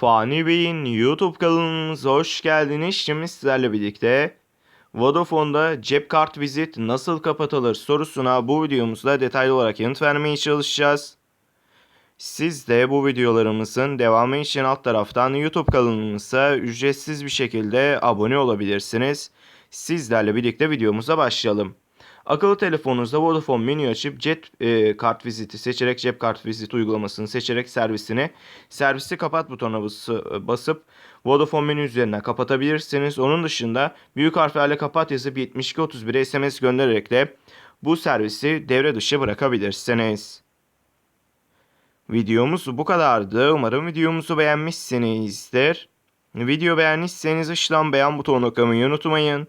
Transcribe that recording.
Fani Bey'in YouTube kanalımıza hoş geldiniz. Şimdi sizlerle birlikte Vodafone'da cep kart vizit nasıl kapatılır sorusuna bu videomuzda detaylı olarak yanıt vermeye çalışacağız. Siz de bu videolarımızın devamı için alt taraftan YouTube kanalımıza ücretsiz bir şekilde abone olabilirsiniz. Sizlerle birlikte videomuza başlayalım. Akıllı telefonunuzda Vodafone menü açıp cep e, kart viziti seçerek cep kart vizit uygulamasını seçerek servisini servisi kapat butonuna bası- basıp Vodafone menü üzerinden kapatabilirsiniz. Onun dışında büyük harflerle kapat yazıp 7231'e SMS göndererek de bu servisi devre dışı bırakabilirsiniz. Videomuz bu kadardı. Umarım videomuzu beğenmişsinizdir. Video beğenmişseniz aşağıdan beğen butonuna tıklamayı unutmayın.